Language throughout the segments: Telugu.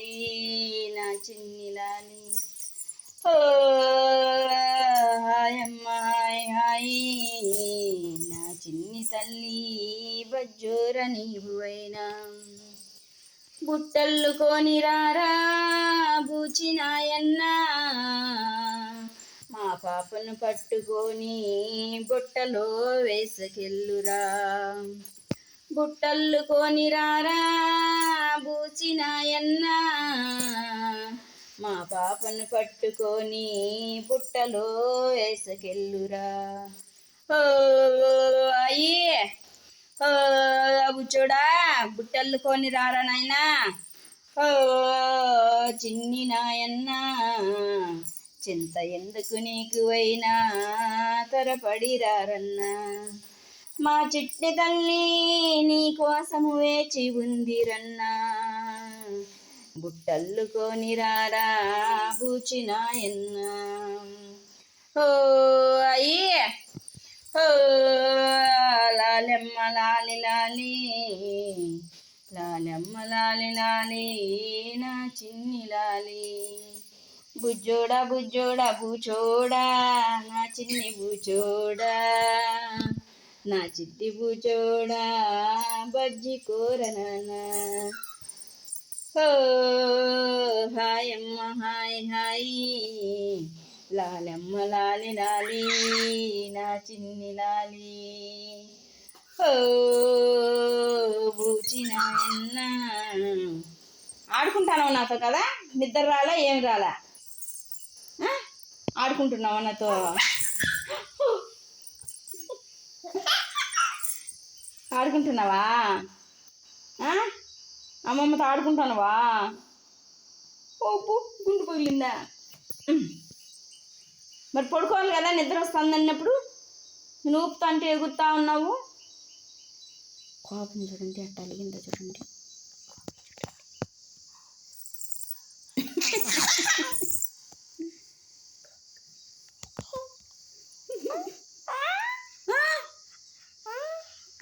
లాలి నా. చిన్ని లాలి ఓ హాయమ్మ హాయ్. నా చిన్ని తల్లి బజ్జోర నీవువైనా. బుట్టల్లుకొని రారా బూచినాయన్నా మా పాపను పట్టుకొని బుట్టలో వేసుకెళ్ళురా. బుట్టల్లుకొని రారా బూచినాయన్నా పాపను పట్టుకొని బుట్టలో వేసుకెళ్ళురా ఓ అయ్యే. ఓ చూడా బుట్టలు కొని రారా నాయనా. ఓ చిన్ని నాయన్న చింత ఎందుకు నీకు అయినా త్వరపడి రారన్నా మా చిట్టి తల్లి నీ కోసము వేచి ఉందిరన్నా. బుట్టల్లు కొని రారా బూచినాయన్న ఓ అయ్యే. ఓ లాలెమ్మ లాలి లాలి. లాలెమ్మ లాలి లాలి నా చిన్ని లాలి. బుజ్జోడా బుజ్జోడా బూచోడా నా చిన్ని బూచోడా నా చిట్టి బూచోడా బజ్జి కూరనా ఓ హాయమ్మ హాయ్ హాయ్. లాలమ్మ లాలి లాలి నా చిన్ని లాలి. ఓ బూచినాయన్న ఆడుకుంటాను నాతో కదా? నిద్ర రాలా ఏం రాలా? ఆడుకుంటున్నావా నాతో? ఆడుకుంటున్నావా? ఆ? అమ్మమ్మతో ఆడుకుంటున్నావా ఓపు గుండు పగిలిందా? మరి పడుకోవాలి కదా నిద్ర వస్తుంది అన్నప్పుడు? నేను ఊపుతా అంటే ఎగురుతా ఉన్నావు? కోపం చూడండి అట్ట అలిగిందా చూడండి.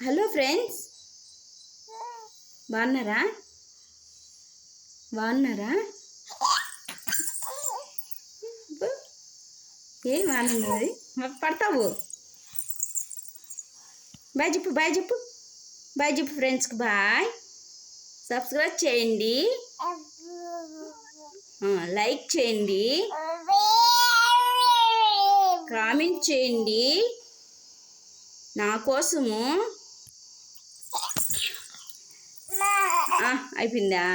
Hello friends. బాగున్నారా? బాగున్నారా? ఏం ఆనందం పడతావు. బాయ్ చెప్పు బాయ్ చెప్పు. బాయ్ చెప్పు ఫ్రెండ్స్కి బాయ్. సబ్స్క్రైబ్ చేయండి. లైక్ చేయండి. కామెంట్ చేయండి. నా కోసము. అయిపోయిందా?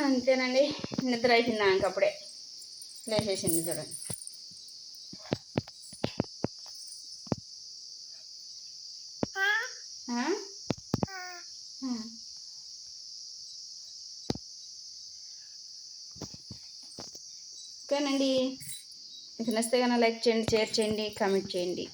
అంతేనండి. నిద్ర అయిపోయిందా ఇంకప్పుడే లేచేసింది చూడండి. ఆ? ఓకేనండి మీకు నచ్చితే కనుక లైక్ చేయండి షేర్ చేయండి కామెంట్ చేయండి.